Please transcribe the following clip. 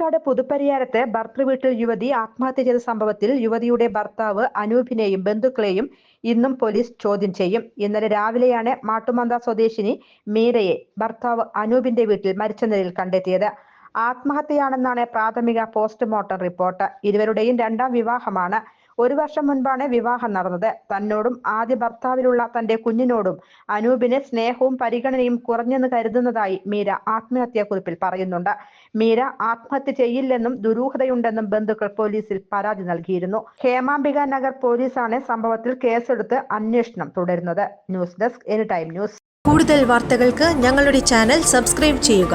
Palakkad പുതുപ്പരിയാരത്ത് ഭർത്തൃവീട്ടിൽ യുവതി ആത്മഹത്യ ചെയ്ത സംഭവത്തിൽ യുവതിയുടെ ഭർത്താവ് അനൂപിനെയും ബന്ധുക്കളെയും ഇന്നും പോലീസ് ചോദ്യം ചെയ്യും. ഇന്നലെ രാവിലെയാണ് മാട്ടുമന്ത സ്വദേശിനി മീരയെ ഭർത്താവ് അനൂപിന്റെ വീട്ടിൽ മരിച്ച നിലയിൽ കണ്ടെത്തിയത്. ആത്മഹത്യയാണെന്നാണ് പ്രാഥമിക പോസ്റ്റ്മോർട്ടം റിപ്പോർട്ട്. ഇരുവരുടെയും രണ്ടാം വിവാഹമാണ്. ഒരു വർഷം മുൻപാണ് വിവാഹം നടന്നത്. തന്നോടും ആദ്യ ഭർത്താവിലുള്ള തന്റെ കുഞ്ഞിനോടും അനൂപിന് സ്നേഹവും പരിഗണനയും കുറഞ്ഞെന്ന് കരുതുന്നതായി മീര ആത്മഹത്യാക്കുറിപ്പിൽ പറയുന്നുണ്ട്. മീര ആത്മഹത്യ ചെയ്യില്ലെന്നും ദുരൂഹതയുണ്ടെന്നും ബന്ധുക്കൾ പോലീസിൽ പരാതി നൽകിയിരുന്നു. ഹേമാംബിക നഗർ പോലീസാണ് സംഭവത്തിൽ കേസെടുത്ത് അന്വേഷണം തുടരുന്നത്. News desk any time news. കൂടുതൽ വാർത്തകൾക്ക് ഞങ്ങളുടെ ചാനൽ സബ്സ്ക്രൈബ് ചെയ്യുക.